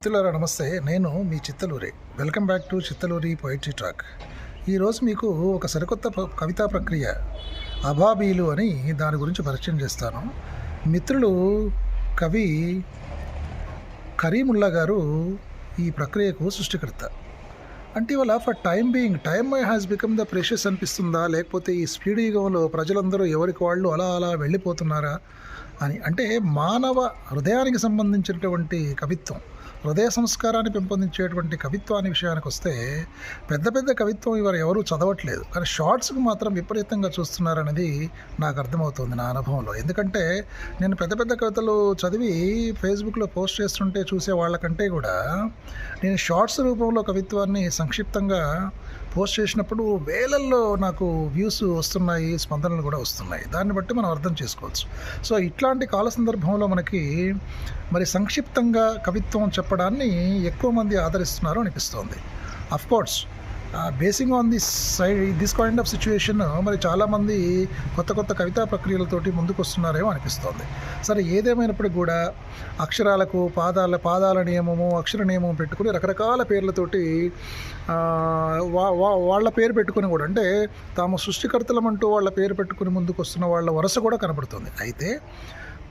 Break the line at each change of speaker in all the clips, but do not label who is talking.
మిత్రులారా నమస్తే నేను మీ Chittaluri. Welcome back to Chittaluri poetry track ఈరోజు మీకు ఒక సరికొత్త కవితా ప్రక్రియ అభాబీలు అని దాని గురించి పరిచయం చేస్తాను. మిత్రులు కవి కరీముల్లా గారు ఈ ప్రక్రియకు సృష్టికర్త. అంటే ఇవాళ for time being time my has become the precious అనిపిస్తుందా? లేకపోతే ఈ స్పీడ్ యుగంలో ప్రజలందరూ ఎవరికి వాళ్ళు అలా అలా వెళ్ళిపోతున్నారా? అని. అంటే మానవ హృదయానికి సంబంధించినటువంటి కవిత్వం హృదయ సంస్కారాన్ని పెంపొందించేటువంటి కవిత్వాన్ని విషయానికి వస్తే పెద్ద పెద్ద కవిత్వం ఇవారు ఎవరూ చదవట్లేదు. కానీ షార్ట్స్కి మాత్రం విపరీతంగా చూస్తున్నారనేది నాకు అర్థమవుతుంది నా అనుభవంలో. ఎందుకంటే నేను పెద్ద పెద్ద కవితలు చదివి ఫేస్బుక్లో పోస్ట్ చేస్తుంటే చూసే వాళ్ళకంటే కూడా నేను షార్ట్స్ రూపంలో కవిత్వాన్ని సంక్షిప్తంగా పోస్ట్ చేసినప్పుడు వేలల్లో నాకు వ్యూస్ వస్తున్నాయి స్పందనలు కూడా వస్తున్నాయి. దాన్ని బట్టి మనం అర్థం చేసుకోవచ్చు. సో ఇట్లాంటి కాల సందర్భంలో మనకి మరి సంక్షిప్తంగా కవిత్వం చెప్పడాన్ని ఎక్కువ మంది ఆదరిస్తున్నారు అనిపిస్తోంది. Course basing on this side this kind of situation మరి చాలామంది కొత్త కొత్త కవితా ప్రక్రియలతోటి ముందుకు వస్తున్నారేమో అనిపిస్తోంది. సరే ఏదేమైనప్పటికీ కూడా అక్షరాలకు పాదాల పాదాల నియమము అక్షర నియమం పెట్టుకుని రకరకాల పేర్లతోటి వా- వాళ్ళ పేరు పెట్టుకుని కూడా అంటే తాము సృష్టికర్తలమంటూ వాళ్ళ పేరు పెట్టుకుని ముందుకు వస్తున్న వాళ్ళ వరుస కూడా కనబడుతుంది. అయితే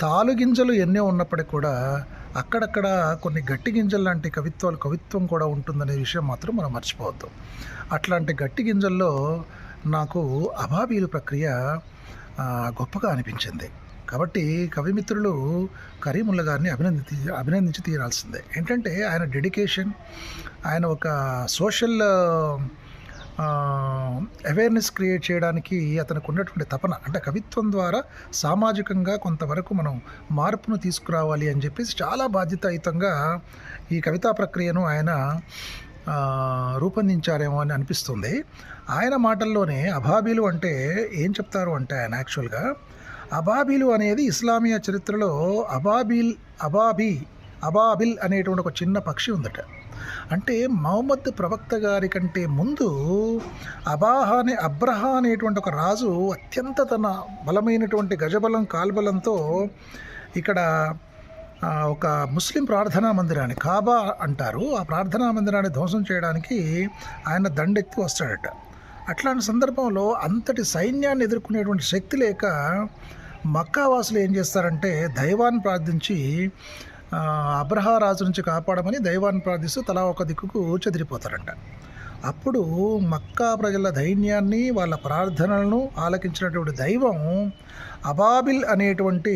తాలుగింజలు ఎన్నో ఉన్నప్పటికీ కూడా అక్కడక్కడ కొన్ని గట్టి గింజలు లాంటి కవిత్వాలు కవిత్వం కూడా ఉంటుందనే విషయం మాత్రం మనం మర్చిపోవద్దు. అట్లాంటి గట్టి గింజల్లో నాకు అభాబీలు ప్రక్రియ గొప్పగా అనిపించింది. కాబట్టి కవిమిత్రులు కరీముల్లా గారిని అభినంది అభినందించి తీరాల్సిందే. ఏంటంటే ఆయన డెడికేషన్ ఆయన ఒక సోషల్ అవేర్నెస్ క్రియేట్ చేయడానికి అతనికి ఉన్నటువంటి తపన అంటే కవిత్వం ద్వారా సామాజికంగా కొంతవరకు మనం మార్పును తీసుకురావాలి అని చెప్పేసి చాలా బాధ్యతాయుతంగా ఈ కవితా ప్రక్రియను ఆయన రూపొందించారేమో అని అనిపిస్తుంది. ఆయన మాటల్లోనే అభాబీలు అంటే ఏం చెప్తారు అంటే ఆయన యాక్చువల్గా అబాబీలు అనేది ఇస్లామియా చరిత్రలో అబాబీల్ అబాబీ అబాబిల్ అనేటువంటి ఒక చిన్న పక్షి ఉందట. అంటే మహమ్మద్ ప్రవక్త గారి కంటే ముందు అబాహ అనే అబ్రహా అనేటువంటి ఒక రాజు అత్యంత తన బలమైనటువంటి గజబలం కాల్బలంతో ఇక్కడ ఒక ముస్లిం ప్రార్థనా మందిరాన్ని కాబా అంటారు. ఆ ప్రార్థనా మందిరాన్ని ధ్వంసం చేయడానికి ఆయన దండెత్తి వస్తాడట. అట్లాంటి సందర్భంలో అంతటి సైన్యాన్ని ఎదుర్కొనేటువంటి శక్తి లేక మక్కావాసులు ఏం చేస్తారంటే దైవాన్ని ప్రార్థించి అబ్రహారాజు రాజు నుంచి కాపాడమని దైవాన్ని ప్రార్థిస్తూ తలా ఒక దిక్కుకు చెదిరిపోతారంట. అప్పుడు మక్కా ప్రజల ధైన్యాన్ని వాళ్ళ ప్రార్థనలను ఆలకించినటువంటి దైవం అబాబిల్ అనేటువంటి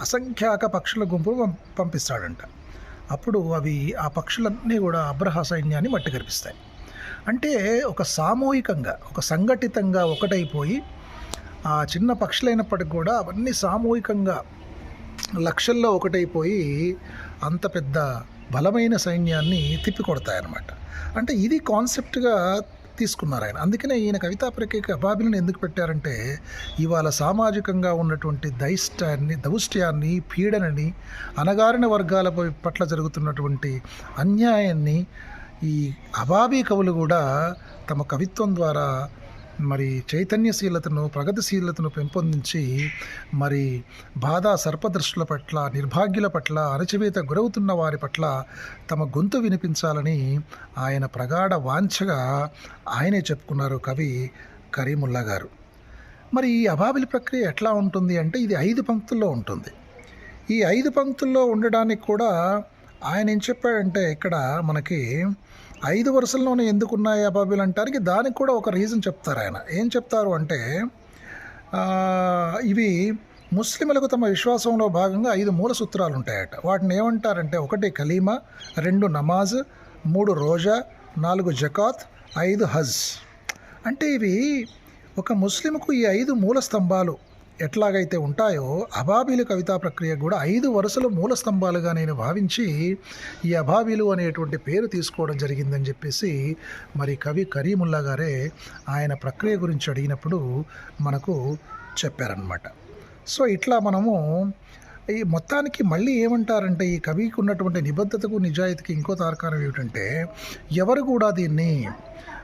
అసంఖ్యాక పక్షుల గుంపు పంపిస్తాడంట. అప్పుడు అవి ఆ పక్షులన్నీ కూడా అబ్రహ సైన్యాన్ని మట్టి కనిపిస్తాయి అంటే ఒక సామూహికంగా ఒక సంఘటితంగా ఒకటైపోయి ఆ చిన్న పక్షులైనప్పటికి కూడా అవన్నీ సామూహికంగా లక్షల్లో ఒకటైపోయి అంత పెద్ద బలమైన సైన్యాన్ని తిప్పికొడతాయన్నమాట. అంటే ఇది కాన్సెప్ట్గా తీసుకున్నారు ఆయన అందుకనే ఈయన కవితా ప్రక్రియకి అబాబిలను ఎందుకు పెట్టారంటే ఇవాళ సామాజికంగా ఉన్నటువంటి దైష్టాన్ని దౌష్ట్యాన్ని పీడనని అణగారిన వర్గాల పట్ల జరుగుతున్నటువంటి అన్యాయాన్ని ఈ అబాబీ కవులు కూడా తమ కవిత్వం ద్వారా మరి చైతన్యశీలతను ప్రగతిశీలతను పెంపొందించి మరి బాధ సర్పదృష్టుల పట్ల నిర్భాగ్యుల పట్ల అణచివేత గురవుతున్న వారి పట్ల తమ గొంతు వినిపించాలని ఆయన ప్రగాఢ వాంఛగా ఆయనే చెప్పుకున్నారు కవి కరీముల్లా గారు. మరి ఈ అబాబిలి ప్రక్రియ ఎట్లా ఉంటుంది అంటే ఇది ఐదు పంక్తుల్లో ఉంటుంది. ఈ ఐదు పంక్తుల్లో ఉండడానికి కూడా ఆయన ఏం చెప్పాడంటే ఇక్కడ మనకి ఐదు వరుసల్లోనే ఎందుకున్నాయి అబాబిల్ అంటానికి దానికి కూడా ఒక రీజన్ చెప్తారు ఆయన. ఏం చెప్తారు అంటే ఇవి ముస్లింలకు తమ విశ్వాసంలో భాగంగా ఐదు మూల సూత్రాలు ఉంటాయట వాటిని ఏమంటారంటే ఒకటి కలీమా రెండు నమాజ్ మూడు రోజా నాలుగు జకాత్ ఐదు హజ్. అంటే ఇవి ఒక ముస్లింకు ఈ ఐదు మూల స్తంభాలు ఎట్లాగైతే ఉంటాయో అబాబీలు కవితా ప్రక్రియ కూడా ఐదు వరుసలు మూల స్తంభాలుగా నేను భావించి ఈ అబాబీలు అనేటువంటి పేరు తీసుకోవడం జరిగిందని చెప్పేసి మరి కవి కరీముల్లా గారే ఆయన ప్రక్రియ గురించి అడిగినప్పుడు మనకు చెప్పారనమాట సో ఇట్లా మనము ఈ మొత్తానికి మళ్ళీ ఏమంటారంటే ఈ కవికి ఉన్నటువంటి నిబద్ధతకు నిజాయితీకి ఇంకో తారకారం ఏమిటంటే ఎవరు కూడా దీన్ని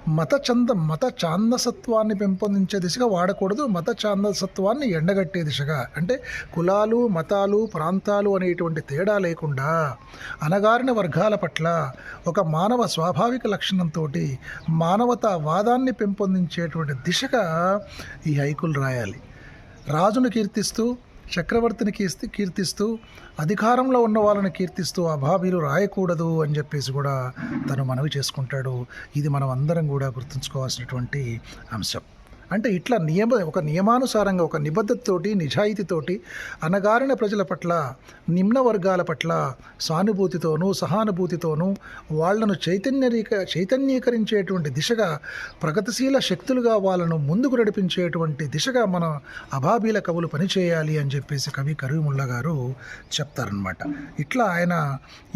మత చంద మత ఛాందసత్వాన్ని పెంపొందించే దిశగా వాడకూడదు. మత చాందసత్వాన్ని ఎండగట్టే దిశగా. అంటే కులాలు మతాలు ప్రాంతాలు అనేటువంటి తేడా లేకుండా అనగారిన వర్గాల పట్ల ఒక మానవ స్వాభావిక లక్షణంతో మానవతావాదాన్ని పెంపొందించేటువంటి దిశగా ఈ హైకులు రాయాలి. రాజును కీర్తిస్తూ చక్రవర్తిని కీర్తి కీర్తిస్తూ అధికారంలో ఉన్న వాళ్ళని కీర్తిస్తూ అభాబీలు రాయకూడదు అని చెప్పేసి కూడా తను మనవి చేసుకుంటాడు. ఇది మనం అందరం కూడా గుర్తుంచుకోవాల్సినటువంటి అంశం. అంటే ఇట్లా నియమ ఒక నియమానుసారంగా ఒక నిబద్ధతతోటి నిజాయితీతోటి అనగారిన ప్రజల పట్ల నిమ్న వర్గాల పట్ల సానుభూతితోనూ సహానుభూతితోనూ వాళ్ళను చైతన్యరీక చైతన్యీకరించేటువంటి దిశగా ప్రగతిశీల శక్తులుగా వాళ్ళను ముందుకు నడిపించేటువంటి దిశగా మన అభాబీల కవులు పనిచేయాలి అని చెప్పేసి కవి కరీముల్లా గారు చెప్తారనమాట ఇట్లా ఆయన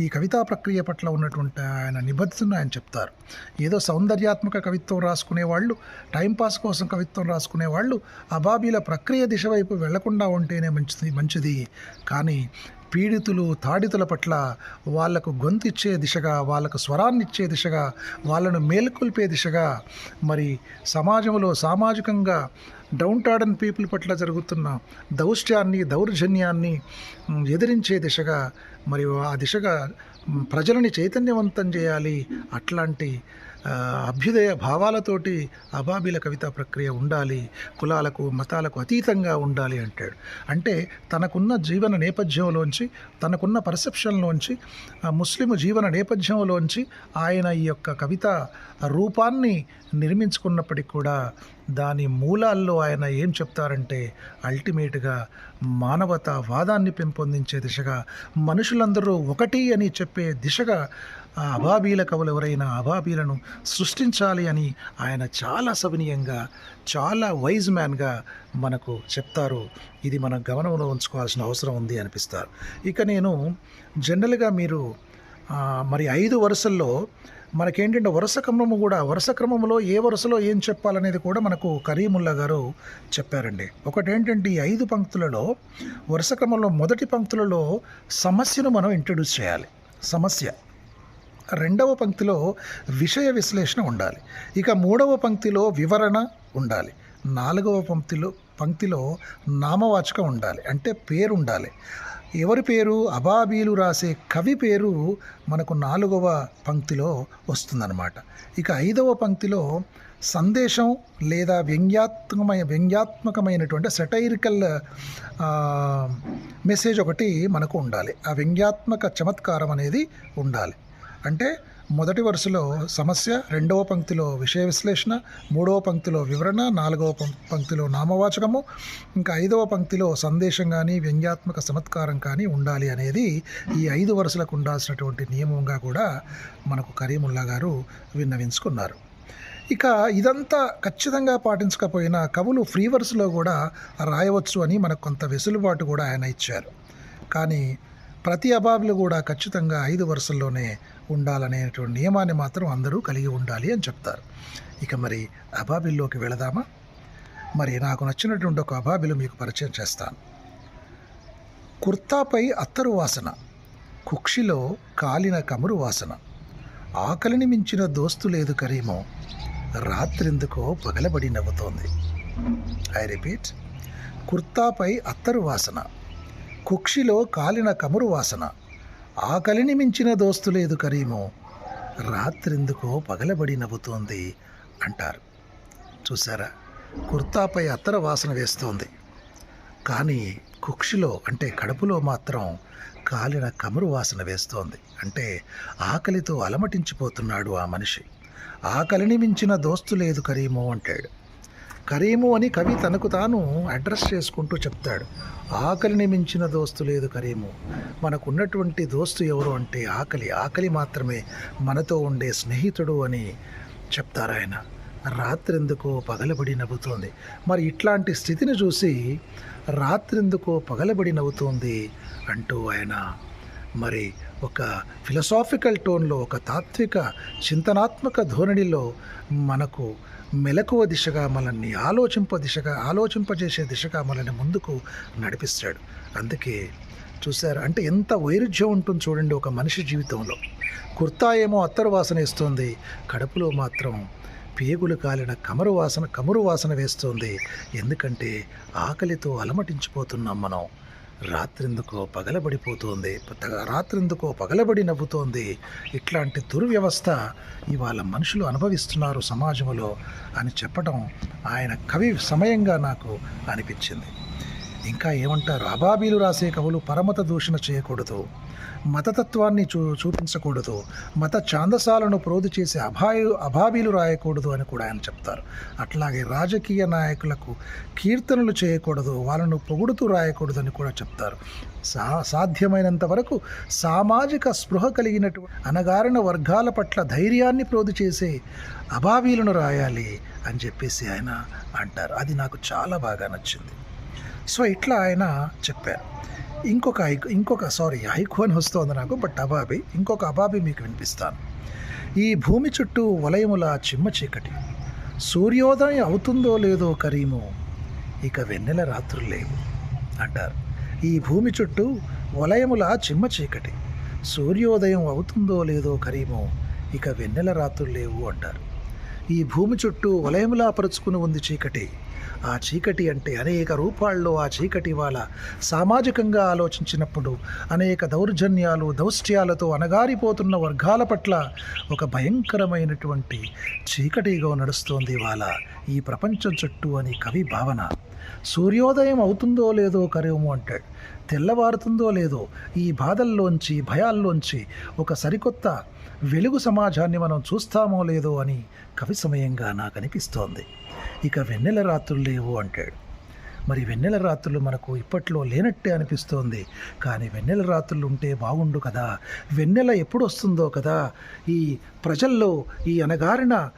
ఈ కవితా ప్రక్రియ పట్ల ఉన్నటువంటి ఆయన నిబద్ధతను ఆయన చెప్తారు. ఏదో సౌందర్యాత్మక కవిత్వం రాసుకునే వాళ్ళు టైంపాస్ కోసం కవి కవిత్వం రాసుకునే వాళ్ళు అబాబీల ప్రక్రియ దిశ వైపు వెళ్ళకుండా ఉంటేనే మంచిది మంచిది. కానీ పీడితులు తాడితుల పట్ల వాళ్ళకు గొంతిచ్చే దిశగా వాళ్ళకు స్వరాన్ని ఇచ్చే దిశగా వాళ్ళను మేల్కొల్పే దిశగా మరి సమాజంలో సామాజికంగా డౌన్ టాడన్ పీపుల్ పట్ల జరుగుతున్న దౌష్ట్యాన్ని దౌర్జన్యాన్ని ఎదిరించే దిశగా మరి ఆ దిశగా ప్రజలని చైతన్యవంతం చేయాలి అట్లాంటి అభ్యుదయ భావాలతోటి అబాబీల కవితా ప్రక్రియ ఉండాలి కులాలకు మతాలకు అతీతంగా ఉండాలి అంటాడు. అంటే తనకున్న జీవన నేపథ్యంలోంచి తనకున్న పర్సెప్షన్లోంచి ఆ ముస్లిం జీవన నేపథ్యంలోంచి ఆయన ఈ యొక్క కవిత రూపాన్ని నిర్మించుకున్నప్పటికి కూడా దాని మూలాల్లో ఆయన ఏం చెప్తారంటే అల్టిమేట్గా మానవతావాదాన్ని పెంపొందించే దిశగా మనుషులందరూ ఒకటి అని చెప్పే దిశగా ఆ అబాబీల కవులు ఎవరైనా అబాబీలను సృష్టించాలి అని ఆయన చాలా సవినీయంగా చాలా వైజ్ మ్యాన్గా మనకు చెప్తారు. ఇది మనం గమనంలో ఉంచుకోవాల్సిన అవసరం ఉంది అనిపిస్తారు. ఇక నేను జనరల్గా మీరు మరి ఐదు వరుసల్లో మనకేంటంటే వరుస క్రమము కూడా వరుస క్రమంలో ఏ వరుసలో ఏం చెప్పాలనేది కూడా మనకు కరీముల్లా గారు చెప్పారండి. ఒకటేంటంటే ఈ ఐదు పంక్తులలో వరుస క్రమంలో మొదటి పంక్తులలో సమస్యను మనం ఇంట్రడ్యూస్ చేయాలి. సమస్య. రెండవ పంక్తిలో విషయ విశ్లేషణ ఉండాలి. ఇక మూడవ పంక్తిలో వివరణ ఉండాలి. నాలుగవ పంక్తిలో పంక్తిలో నామవాచకం ఉండాలి. అంటే పేరు ఉండాలి ఎవరి పేరు? అబాబీలు రాసే కవి పేరు మనకు నాలుగవ పంక్తిలో వస్తుందన్నమాట. ఇక ఐదవ పంక్తిలో సందేశం లేదా వ్యంగ్యాత్మకమైన వ్యంగ్యాత్మకమైనటువంటి సెటైరికల్ మెసేజ్ ఒకటి మనకు ఉండాలి. ఆ వ్యంగ్యాత్మక చమత్కారం అనేది ఉండాలి. అంటే మొదటి వరుసలో సమస్య రెండవ పంక్తిలో విషయ విశ్లేషణ మూడవ పంక్తిలో వివరణ నాలుగవ పం- పంక్తిలో నామవాచకము ఇంకా ఐదవ పంక్తిలో సందేశం కానీ వ్యంగ్యాత్మక చమత్కారం కానీ ఉండాలి అనేది ఈ ఐదు వరుసలకు ఉండాల్సినటువంటి నియమంగా కూడా మనకు కరీముల్లా గారు విన్నవించుకున్నారు. ఇక ఇదంతా ఖచ్చితంగా పాటించకపోయినా కవులు ఫ్రీ వర్స్లో కూడా రాయవచ్చు అని మనకు కొంత వెసులుబాటు కూడా ఆయన ఇచ్చారు. కానీ ప్రతి అబాబులు కూడా ఖచ్చితంగా ఐదు వరుసల్లోనే ఉండాలనేటువంటి నియమాన్ని మాత్రం అందరూ కలిగి ఉండాలి అని చెప్తారు. ఇక మరి అబాబిల్లోకి వెళదామా? మరి నాకు నచ్చినటువంటి ఒక అబాబిలు మీకు పరిచయం చేస్తాను. కుర్తాపై అత్తరు వాసన కుక్షిలో కాలిన కమురు వాసన ఆకలిని మించిన దోస్తు లేదు కరీమో రాత్రిందుకో పగలబడి నవ్వుతోంది. ఐ రిపీట్ కుర్తాపై అత్తరు వాసన కుక్షిలో కాలిన కమురు వాసన. ఆకలిని మించిన దోస్తు లేదు కరీమో. రాత్రిందుకో పగలబడి నవ్వుతోంది అంటారు. చూసారా కుర్తాపై అత్తర వాసన వేస్తోంది. కానీ కుక్షిలో అంటే కడుపులో మాత్రం కాలిన కమురు వాసన వేస్తోంది. అంటే ఆకలితో అలమటించిపోతున్నాడు ఆ మనిషి. ఆకలిని మించిన దోస్తు లేదు కరీము అంటాడు. కరీము అని కవి తనకు తాను అడ్రస్ చేసుకుంటూ చెప్తాడు. ఆకలిని మించిన దోస్తు లేదు కరీము. మనకున్నటువంటి దోస్తు ఎవరు అంటే ఆకలి. ఆకలి మాత్రమే మనతో ఉండే స్నేహితుడు అని చెప్తారాయన రాత్రెందుకో పగలబడి నవ్వుతోంది. మరి ఇట్లాంటి స్థితిని చూసి రాత్రెందుకో పగలబడి నవ్వుతోంది అంటూ ఆయన మరి ఒక ఫిలసాఫికల్ టోన్లో ఒక తాత్విక చింతనాత్మక ధోరణిలో మనకు మెలకువ దిశగా మనల్ని ఆలోచింప దిశగా ఆలోచింపజేసే దిశగా మనల్ని ముందుకు నడిపిస్తాడు. అందుకే చూశారు అంటే ఎంత వైరుధ్యం ఉంటుంది చూడండి ఒక మనిషి జీవితంలో. కుర్తా ఏమో అత్తరు వాసన వేస్తుంది కడుపులో మాత్రం పేగులు కాలిన కమరు వాసన కమురు వాసన వేస్తుంది. ఎందుకంటే ఆకలితో అలమటించిపోతున్నాం మనం. రాత్రిందుకో పగలబడిపోతోంది ప- రాత్రిందుకో పగలబడి నవ్వుతోంది. ఇట్లాంటి దుర్వ్యవస్థ ఇవాళ మనుషులు అనుభవిస్తున్నారు సమాజంలో అని చెప్పడం ఆయన కవి సమయంగా నాకు అనిపించింది. ఇంకా ఏమంటారు? అబాబీలు రాసే కవులు పరమత దూషణ చేయకూడదు. మతతత్వాన్ని చూ చూపించకూడదు. మత ఛాందసాలను ప్రోధి చేసే అభాయు అభాబీలు రాయకూడదు అని కూడా ఆయన చెప్తారు. అట్లాగే రాజకీయ నాయకులకు కీర్తనలు చేయకూడదు వాళ్ళను పొగుడుతూ రాయకూడదు అని కూడా చెప్తారు. సా సాధ్యమైనంత వరకు సామాజిక స్పృహ కలిగినటువంటి అనగారిన వర్గాల పట్ల ధైర్యాన్ని ప్రోధి చేసే అభాబీలను రాయాలి అని చెప్పేసి ఆయన అంటారు. అది నాకు చాలా బాగా నచ్చింది. సో ఇట్లా ఆయన చెప్పారు. ఇంకొక ఐ- ఇంకొక సారీ హైకు అని వస్తుంది నాకు బట్ అబాబి ఇంకొక అబాబి మీకు వినిపిస్తాను. ఈ భూమి చుట్టూ వలయముల చిమ్మ చీకటి. సూర్యోదయం అవుతుందో లేదో కరీము ఇక వెన్నెల రాత్రులు లేవు అంటారు. ఈ భూమి చుట్టూ వలయముల చిమ్మ చీకటి. సూర్యోదయం అవుతుందో లేదో కరీము ఇక వెన్నెల రాత్రులు లేవు అంటారు. ఈ భూమి చుట్టూ వలయములా పరుచుకుని ఉంది చీకటి. ఆ చీకటి అంటే అనేక రూపాల్లో ఆ చీకటి వాళ్ళ సామాజికంగా ఆలోచించినప్పుడు అనేక దౌర్జన్యాలు దౌష్ట్యాలతో అణగారిపోతున్న వర్గాల పట్ల ఒక భయంకరమైనటువంటి చీకటిగా నడుస్తోంది వాళ్ళ ఈ ప్రపంచం చుట్టూ అని కవి భావన. సూర్యోదయం అవుతుందో లేదో కరేము అంటాడు. తెల్లవారుతుందో లేదో ఈ బాధల్లోంచి భయాల్లోంచి ఒక సరికొత్త వెలుగు సమాజాన్ని మనం చూస్తామో లేదో అని కవి సమయంగా నాకు అనిపిస్తోంది. ఇక వెన్నెల రాత్రులు లేవు అంటాడు. మరి వెన్నెల రాత్రులు మనకు ఇప్పట్లో లేనట్టే అనిపిస్తోంది. కానీ వెన్నెల రాత్రులు ఉంటే బాగుండు కదా. వెన్నెల ఎప్పుడు వస్తుందో కదా. ఈ ప్రజల్లో ఈ అనగారిన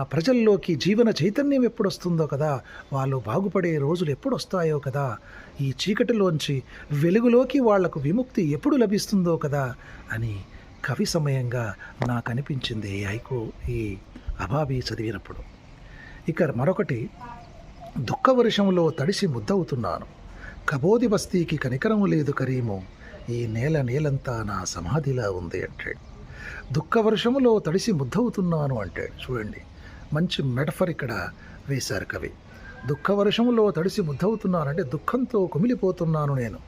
ప్రజల్లోకి జీవన చైతన్యం ఎప్పుడు వస్తుందో కదా. వాళ్ళు బాగుపడే రోజులు ఎప్పుడు వస్తాయో కదా. ఈ చీకటిలోంచి వెలుగులోకి వాళ్ళకు విముక్తి ఎప్పుడు లభిస్తుందో కదా అని కవి సమయంగా నాకు అనిపించింది హైకో ఈ అబాబి చదివినప్పుడు. ఇక మరొకటి దుఃఖ వర్షంలో తడిసి ముద్దవుతున్నాను. కబోది బస్తీకి కనికరం లేదు కరీము. ఈ నేల నేలంతా నా సమాధిలా ఉంది అంటాడు దుఃఖ వర్షములో తడిసి ముద్దవుతున్నాను అంటాడు చూడండి మంచి మెటఫర్ ఇక్కడ వేశారు కవి. దుఃఖ వర్షములో తడిసి ముద్దవుతున్నాను అంటే దుఃఖంతో కుమిలిపోతున్నాను నేను.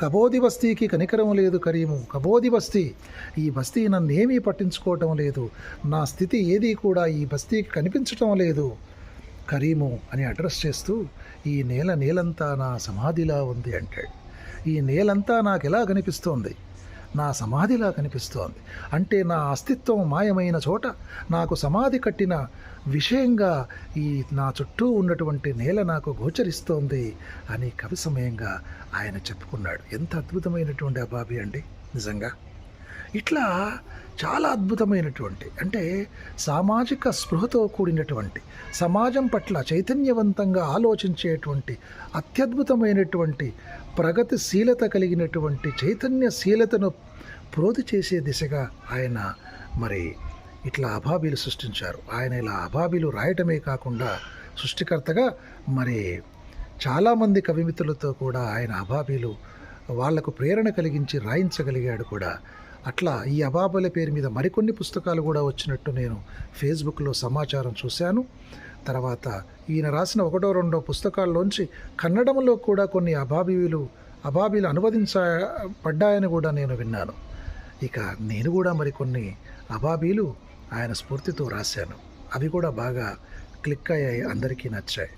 కబోది బస్తీకి కనికరం లేదు కరీము. కబోది బస్తీ ఈ బస్తీ నన్ను ఏమీ పట్టించుకోవటం లేదు. నా స్థితి ఏదీ కూడా ఈ బస్తీకి కనిపించటం లేదు. కరీము అని అడ్రస్ చేస్తూ ఈ నేల నేలంతా నా సమాధిలా ఉంది అంటాడు. ఈ నేలంతా నాకు ఎలా కనిపిస్తోంది? నా సమాధిలా కనిపిస్తోంది. అంటే నా అస్తిత్వం మాయమైన చోట నాకు సమాధి కట్టిన విషయంగా ఈ నా చుట్టూ ఉన్నటువంటి నేల నాకు గోచరిస్తోంది అని కవి సమయంగా ఆయన చెప్పుకున్నాడు. ఎంత అద్భుతమైనటువంటి అబాబి అండి. నిజంగా ఇట్లా చాలా అద్భుతమైనటువంటి అంటే సామాజిక స్పృహతో కూడినటువంటి సమాజం పట్ల చైతన్యవంతంగా ఆలోచించేటువంటి అత్యద్భుతమైనటువంటి ప్రగతిశీలత కలిగినటువంటి చైతన్యశీలతను ప్రోతి చేసే దిశగా ఆయన మరి ఇట్లా అభాబీలు సృష్టించారు. ఆయన ఇలా అభాబీలు రాయటమే కాకుండా సృష్టికర్తగా మరి చాలామంది కవిమితులతో కూడా ఆయన అభాబీలు వాళ్ళకు ప్రేరణ కలిగించి రాయించగలిగాడు కూడా అట్లా ఈ అబాబుల పేరు మీద మరికొన్ని పుస్తకాలు కూడా వచ్చినట్టు నేను ఫేస్బుక్లో సమాచారం చూశాను. తర్వాత ఈయన రాసిన ఒకటో రెండో పుస్తకాల్లోంచి కన్నడంలో కూడా కొన్ని అబాబీలు అబాబీలు అనువదించబడ్డాయని కూడా నేను విన్నాను. ఇక నేను కూడా మరికొన్ని అబాబీలు ఆయన స్ఫూర్తితో రాశాను. అవి కూడా బాగా క్లిక్ అయ్యాయి అందరికీ నచ్చాయి.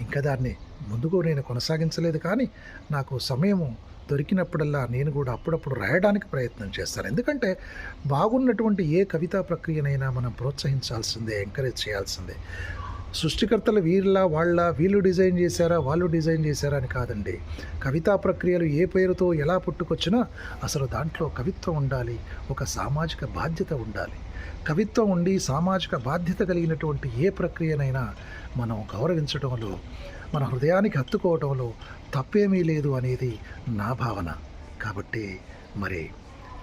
ఇంకా దాన్ని ముందుకు నేను కొనసాగించలేదు కానీ నాకు సమయము దొరికినప్పుడల్లా నేను కూడా అప్పుడప్పుడు రాయడానికి ప్రయత్నం చేస్తాను. ఎందుకంటే బాగున్నటువంటి ఏ కవితా ప్రక్రియనైనా మనం ప్రోత్సహించాల్సిందే ఎంకరేజ్ చేయాల్సిందే. సృష్టికర్తలు వీళ్ళ వాళ్ళ వీళ్ళు డిజైన్ చేశారా వాళ్ళు డిజైన్ చేశారా అని కాదండి. కవితా ప్రక్రియలు ఏ పేరుతో ఎలా పుట్టుకొచ్చినా అసలు దాంట్లో కవిత్వం ఉండాలి ఒక సామాజిక బాధ్యత ఉండాలి. కవిత్వం ఉండి సామాజిక బాధ్యత కలిగినటువంటి ఏ ప్రక్రియనైనా మనం గౌరవించడంలో మన హృదయానికి హత్తుకోవటంలో తప్పేమీ లేదు అనేది నా భావన. కాబట్టి మరి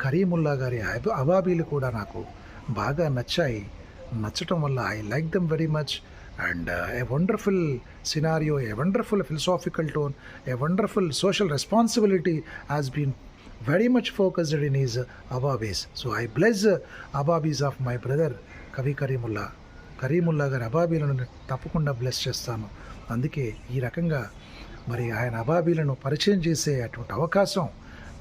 కరీముల్లా గారి అవాబీలు కూడా నాకు బాగా నచ్చాయి. నచ్చటం వల్ల I like them very much. And uh, a wonderful scenario a wonderful philosophical tone a wonderful social responsibility has been very much focused in is Ababis so I bless Ababis of my brother Kavi Karimulla. Karimulla గారి అబాబీలను తప్పకుండా bless చేస్తాను. అందుకే ఈ రకంగా మరి ఆయన అబాబీలను పరిచయం చేసే అటువంటి అవకాశం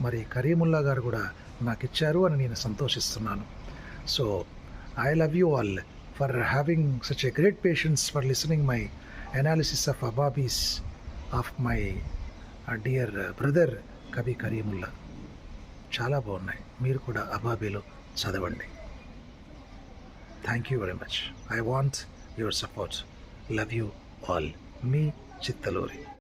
మరి కరీముల్లా గారు కూడా నాకు ఇచ్చారు అని నేను సంతోషిస్తున్నాను. So I love you all for having such a great patience for listening my analysis of Ababis of my dear brother Kavi Karimulla చాలా బాగున్నాయి. మీరు కూడా అబాబీలో చదవండి. Thank you very much I want your support love you all me Chittaluri.